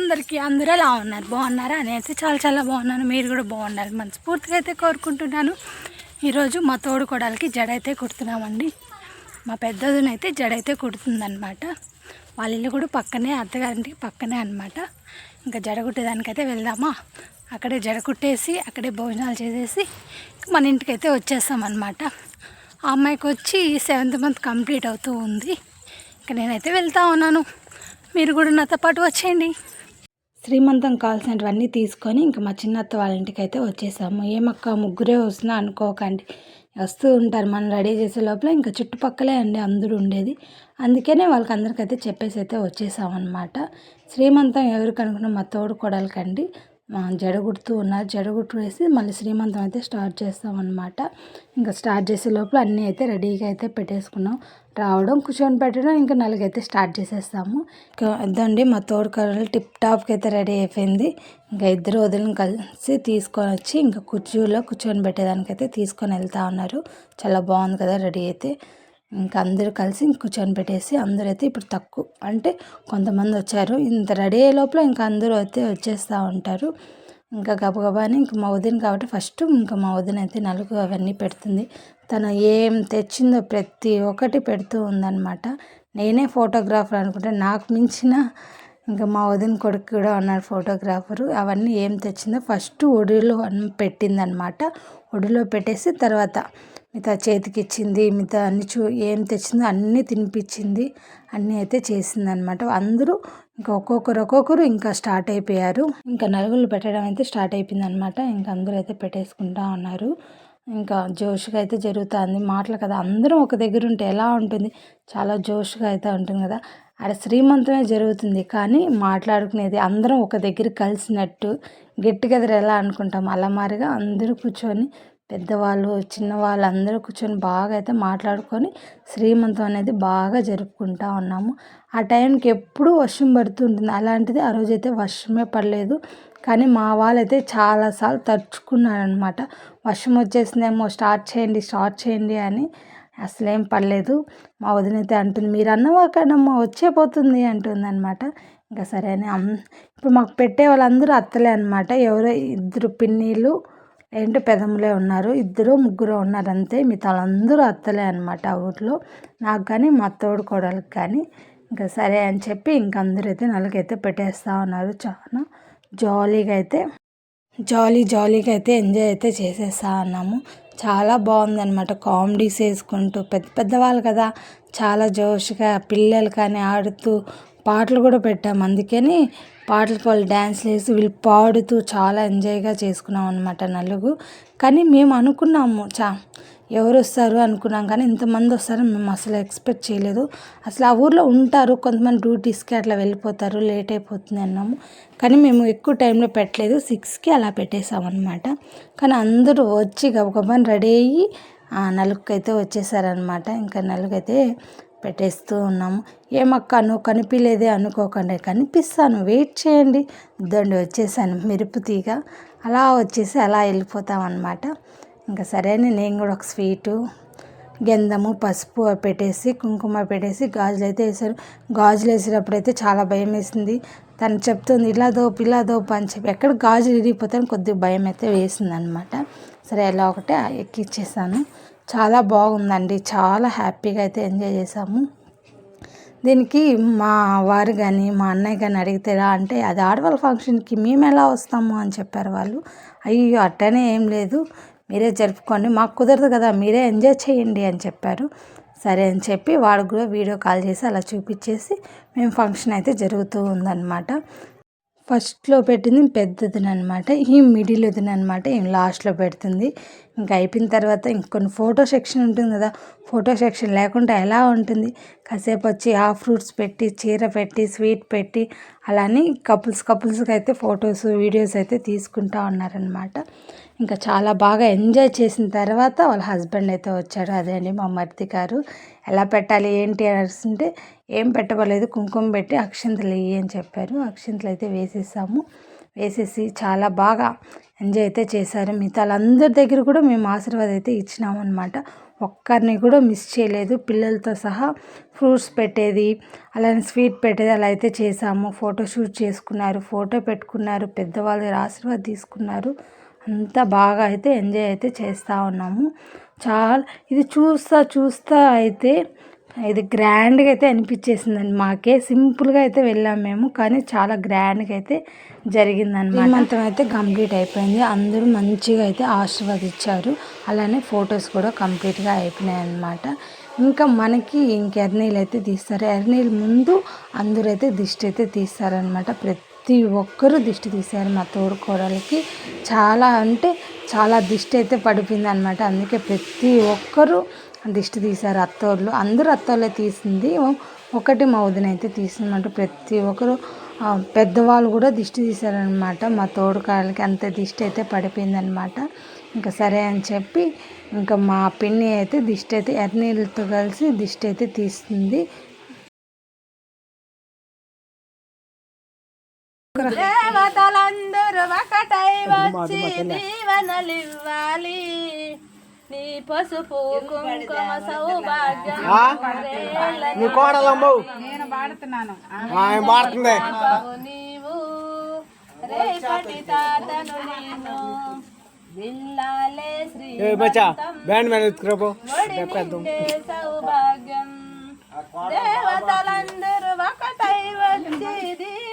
అందరికీ అందరూ ఎలా ఉన్నారు? బాగున్నారా? నేనైతే చాలా చాలా బాగున్నాను. మీరు కూడా బాగున్నారు మనస్ఫూర్తిగా అయితే కోరుకుంటున్నాను. ఈరోజు మా తోడు కొడాలకి జడ అయితే కుడుతున్నామండి. మా పెద్దదినైతే జడ అయితే కుడుతుందనమాట వాళ్ళ ఇల్లు కూడా పక్కనే అత్తగారింటికి పక్కనే అనమాట ఇంకా జడ కుట్టేదానికైతే వెళ్దామా? అక్కడే జడ కుట్టేసి అక్కడే భోజనాలు చేసేసి మన ఇంటికి అయితే వచ్చేస్తామన్నమాట. ఆ అమ్మాయికి వచ్చి సెవెంత్ మంత్ కంప్లీట్ అవుతూ ఉంది. ఇంకా నేనైతే వెళ్తా ఉన్నాను. మీరు కూడా నాతో పాటు వచ్చేయండి. శ్రీమంతం కావాల్సినవన్నీ తీసుకొని ఇంకా మా చిన్నత్త వాళ్ళ ఇంటికి అయితే వచ్చేసాము. ఏమక్క ముగ్గురే వస్తున్నా అనుకోకండి. వస్తూ ఉంటారు మనం రెడీ చేసే లోపల ఇంకా చుట్టుపక్కలే అండి అందరూ ఉండేది. అందుకనే వాళ్ళకి అందరికైతే చెప్పేసి అయితే వచ్చేసామన్నమాట. శ్రీమంతం ఎవరికి అనుకున్న మా తోడు కొడలకండి జడగుడుతూ ఉన్నారు జడగుట్టు వేసి మళ్ళీ శ్రీమంతం అయితే స్టార్ట్ చేస్తామన్నమాట. ఇంకా స్టార్ట్ చేసే లోపల అన్నీ అయితే రెడీగా అయితే పెట్టేసుకున్నాం. రావడం కూర్చొని పెట్టడం ఇంకా నలుగైతే స్టార్ట్ చేసేస్తాము. ఇంకా ఇద్దండి మా తోడుకర్రలు టిప్ టాప్కి అయితే రెడీ అయిపోయింది. ఇంకా ఇద్దరు వదిలిని కలిసి తీసుకొని వచ్చి ఇంకా కుర్చీలో కూర్చొని పెట్టేదానికైతే తీసుకొని వెళ్తా ఉన్నారు. చాలా బాగుంది కదా రెడీ అయితే. ఇంకా అందరూ కలిసి కూర్చొని పెట్టేసి అందరూ అయితే ఇప్పుడు తక్కువ అంటే కొంతమంది వచ్చారు. ఇంత రెడీ అయ్యే లోపల ఇంకా అందరూ అయితే వచ్చేస్తూ ఉంటారు. ఇంకా గబగబాని ఇంక మా వదిన కాబట్టి ఫస్ట్ ఇంకా మా వదిన అయితే నలుగు అవన్నీ పెడుతుంది. తను ఏం తెచ్చిందో ప్రతి ఒక్కటి పెడుతూ ఉందన్నమాట. నేనే ఫోటోగ్రాఫర్ అనుకుంటే. నాకు మించిన ఇంకా మా వదిన కొడుకు కూడా ఉన్నారు ఫోటోగ్రాఫరు. అవన్నీ ఏం తెచ్చిందో ఫస్ట్ ఒడిలో పెట్టిందనమాట ఒడిలో పెట్టేసి తర్వాత మిగతా చేతికి ఇచ్చింది మిగతా అన్ని చూ ఏం తెచ్చిందో అన్నీ తినిపించింది. అన్నీ అయితే చేసిందనమాట అందరూ ఇంకా ఒక్కొక్కరు ఒక్కొక్కరు ఇంకా స్టార్ట్ అయిపోయారు. ఇంకా నలుగులు పెట్టడం అయితే స్టార్ట్ అయిపోయింది అనమాట ఇంకా అందరూ అయితే పెట్టేసుకుంటా ఉన్నారు. ఇంకా జోష్గా అయితే జరుగుతుంది. మాటలు కదా అందరం ఒక దగ్గర ఉంటే ఎలా ఉంటుంది? చాలా జోష్గా అయితే ఉంటుంది కదా. అక్కడ శ్రీమంతమే జరుగుతుంది. కానీ మాట్లాడుకునేది అందరం ఒక దగ్గర కలిసినట్టు గెట్ టుగెదర్ ఎలా అనుకుంటాం? అలా మారిగా అందరూ కూర్చొని పెద్దవాళ్ళు చిన్నవాళ్ళు అందరూ కూర్చొని బాగా అయితే మాట్లాడుకొని శ్రీమంతం అనేది బాగా జరుపుకుంటా ఉన్నాము. ఆ టైంకి ఎప్పుడూ వర్షం పడుతుంటుంది. అలాంటిది ఆ రోజైతే వర్షమే పడలేదు. కానీ మా వాళ్ళైతే చాలాసార్లు తడుచుకున్నారనమాట వర్షం వచ్చేసిందేమో స్టార్ట్ చేయండి స్టార్ట్ చేయండి అని అసలేం పడలేదు. మా వదినైతే అంటుంది మీరు అన్నవాకనమ్మా వచ్చే పోతుంది అంటుంది అనమాట ఇంకా సరే అని ఇప్పుడు మాకు పెట్టే వాళ్ళందరూ అత్తలే అనమాట ఎవరో ఇద్దరు పిన్నీళ్ళు ఏంటో పెదములే ఉన్నారు. ఇద్దరు ముగ్గురు ఉన్నారు అంతే. మిగతా వాళ్ళందరూ అత్తలే అనమాట ఆ ఊర్లో. నాకు కానీ మా తోడు కోడలకు కానీ. ఇంకా సరే అని చెప్పి ఇంక అందరూ అయితే నలుగైతే పెట్టేస్తూ ఉన్నారు. చాలా జాలీగా అయితే జాలీ జాలీగా అయితే ఎంజాయ్ అయితే చేసేస్తా ఉన్నాము. చాలా బాగుందనమాట కామెడీస్ వేసుకుంటూ. పెద్ద పెద్దవాళ్ళు కదా చాలా జోష్గా పిల్లలు కానీ ఆడుతూ పాటలు కూడా పెట్టాము అందుకని పాటలకు వాళ్ళు డ్యాన్స్లు వేసి వీళ్ళు పాడుతూ చాలా ఎంజాయ్గా చేసుకున్నాం అనమాట నలుగు. కానీ మేము అనుకున్నాము చా ఎవరు వస్తారు అనుకున్నాం కానీ ఇంతమంది వస్తారని మేము అసలు ఎక్స్పెక్ట్ చేయలేదు. అసలు ఆ ఊర్లో ఉంటారు కొంతమంది డ్యూటీస్కి అట్లా వెళ్ళిపోతారు లేట్ అయిపోతుంది అన్నాము. కానీ మేము ఎక్కువ టైంలో పెట్టలేదు సిక్స్కి అలా పెట్టేసామన్నమాట కానీ అందరూ వచ్చి గబగబని రెడీ అయ్యి నలుగుకైతే వచ్చేసారనమాట ఇంకా నలుగైతే పెట్టేస్తూ ఉన్నాము. ఏమక్క నువ్వు కనిపించలేదే అనుకోకండి. కనిపిస్తాను వెయిట్ చేయండి. దండి వచ్చేసాను మెరుపు తీగ. అలా వచ్చేసి అలా వెళ్ళిపోతామన్నమాట. ఇంకా సరే అని నేను కూడా ఒక స్వీటు గంధము పసుపు పెట్టేసి కుంకుమ పెట్టేసి గాజులు అయితే వేసారు గాజులు వేసేటప్పుడు అయితే చాలా భయం వేసింది. తను చెప్తుంది ఇలా దోపు ఇలా దోపు అని చెప్పి. ఎక్కడ గాజులు విరిగిపోతాను కొద్దిగా భయం అయితే వేసింది అనమాట సరే ఎలా ఒకటే ఎక్కిచ్చేసాను. చాలా బాగుందండి. చాలా హ్యాపీగా అయితే ఎంజాయ్ చేసాము. దీనికి మా వారు కానీ మా అన్నయ్య కానీ అడిగితే రా అంటే అది ఆడవాళ్ళ ఫంక్షన్కి మేము ఎలా వస్తాము? అని చెప్పారు వాళ్ళు. అయ్యో అట్టనే ఏం లేదు. మీరే జరుపుకోండి. మాకు కుదరదు కదా మీరే ఎంజాయ్ చేయండి అని చెప్పారు. సరే అని చెప్పి వాడు కూడా వీడియో కాల్ చేసి అలా చూపించేసి మేము ఫంక్షన్ అయితే జరుగుతూ ఉందన్నమాట. ఫస్ట్లో పెట్టింది పెద్దదినమాట ఈ మిడిల్ అనమాట ఏం లాస్ట్లో పెడుతుంది. ఇంకా అయిపోయిన తర్వాత ఇంకొన్ని ఫోటో సెక్షన్ ఉంటుంది కదా ఫోటో సెక్షన్ లేకుండా ఎలా ఉంటుంది? కాసేపు వచ్చి ఆ ఫ్రూట్స్ పెట్టి చీర పెట్టి స్వీట్ పెట్టి అలానే కపుల్స్ కపుల్స్కి అయితే ఫొటోస్ వీడియోస్ అయితే తీసుకుంటా ఉన్నారనమాట ఇంకా చాలా బాగా ఎంజాయ్ చేసిన తర్వాత వాళ్ళ హస్బెండ్ అయితే వచ్చాడు. అదే అండి మా మర్తి గారు. ఎలా పెట్టాలి ఏంటి అంటే ఏం పెట్టబోలేదు కుంకుమ పెట్టి అక్షంతలు వేయి అని చెప్పారు. అక్షంతలు అయితే వేసేసాము. వేసేసి చాలా బాగా ఎంజాయ్ అయితే చేశారు. మిగతా వాళ్ళందరి దగ్గర కూడా మేము ఆశీర్వాదం అయితే ఇచ్చినామన్నమాట. ఒక్కరిని కూడా మిస్ చేయలేదు. పిల్లలతో సహా ఫ్రూట్స్ పెట్టేది అలానే స్వీట్ పెట్టేది అలా అయితే చేసాము. ఫోటో షూట్ చేసుకున్నారు ఫోటో పెట్టుకున్నారు పెద్దవాళ్ళ ఆశీర్వాదం తీసుకున్నారు. అంతా బాగా అయితే ఎంజాయ్ అయితే చేస్తూ ఉన్నాము. చాలా ఇది చూస్తా చూస్తా అయితే ఇది గ్రాండ్గా అయితే అనిపించేసిందండి మాకే. సింపుల్గా అయితే వెళ్ళాం మేము కానీ చాలా గ్రాండ్గా అయితే జరిగిందనమాట మంత్రం అయితే కంప్లీట్ అయిపోయింది. అందరూ మంచిగా అయితే ఆశీర్వదించారు. అలానే ఫొటోస్ కూడా కంప్లీట్గా అయిపోయినాయి అనమాట ఇంకా మనకి ఇంక ఎర్నీళ్ళు అయితే తీస్తారు. ఎర్నీళ్ళు ముందు అందరూ అయితే దిష్టి అయితే తీస్తారనమాట ప్రతి ప్రతి ఒక్కరూ దిష్టి తీశారు మా తోడుకోడలకి. చాలా అంటే చాలా దిష్టి అయితే పడిపోయింది అనమాట అందుకే ప్రతి ఒక్కరూ దిష్టి తీశారు అత్తోళ్ళు. అందరూ అత్తోళ్ళే తీసింది. ఒకటి మా వదిన అయితే తీసిందన్నమాట. ప్రతి ఒక్కరు పెద్దవాళ్ళు కూడా దిష్టి తీశారనమాట మా తోడుకాళ్ళకి అంత దిష్టి అయితే పడిపోయిందనమాట ఇంకా సరే అని చెప్పి ఇంకా మా పిన్ని అయితే దిష్టి అయితే ఎర్నీళ్ళతో కలిసి దిష్టి అయితే తీస్తుంది దేవతలందరూ ఒకటై వచ్చి దీవెనలివ్వాలి. నీ పసుపు కుంకుమ సౌభాగ్యం నీ కోడలమ్మవు నేను పాడుతున్నాను. ఆయన పాడుతుంది. నీవు. రేపటి తాతను నేను విల్లాలే శ్రీ ఏ బచ్చా బ్యాండ్ మ్యాన్ ఎత్తుకురాబో ఒడినిండే సౌభాగ్యం. దేవతలందరూ ఒకటై వచ్చి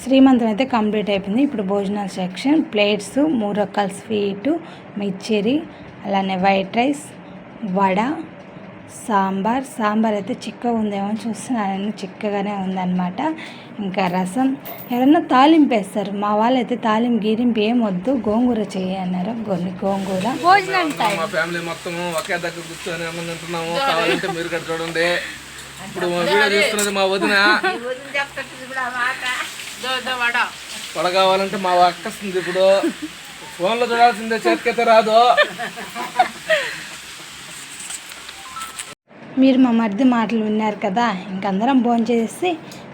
శ్రీమంతం అయితే కంప్లీట్ అయిపోయింది. ఇప్పుడు భోజనాల సెక్షన్ ప్లేట్స్ మూడు రకాల స్వీటు మిర్చిరి అలానే వైట్ రైస్ వడ సాంబార్. సాంబార్ అయితే చిక్కగా ఉందేమో చూస్తున్నాను చిక్కగానే ఉందన్నమాట. ఇంకా రసం. ఎవరన్నా తాలింపు వేస్తారు. మా వాళ్ళు అయితే తాలింపు గీరింపు ఏం వద్దు. గోంగూర చేయి అన్నారు. గొన్ని గోంగూర. భోజనం టైం మా ఫ్యామిలీ మొత్తం ఒకే దగ్గర కూర్చొని ఏమని తింటున్నాము. కావాలంటే మీరు కూడా చూడండి. ఇప్పుడు మా వీడియో చూస్తున్నది మా వదిన. వడ. కావాలంటే మా అక్కస్తుంది ఇప్పుడు. ఫోన్లో చూడాల్సిందే చేతికైతే రాదు. మీరు మా మరిది మాటలు విన్నారు కదా ఇంకందరం భోజనం చేసి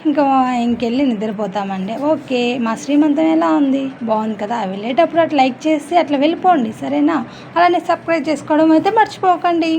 ఇంకా ఇంకెళ్ళి నిద్రపోతామండి. ఓకే మా శ్రీమంతం ఎలా ఉంది? బాగుంది కదా వెళ్ళేటప్పుడు అట్లా లైక్ చేసి అట్లా వెళ్ళిపోండి సరేనా? అలానే సబ్స్క్రైబ్ చేసుకోవడం అయితే మర్చిపోకండి.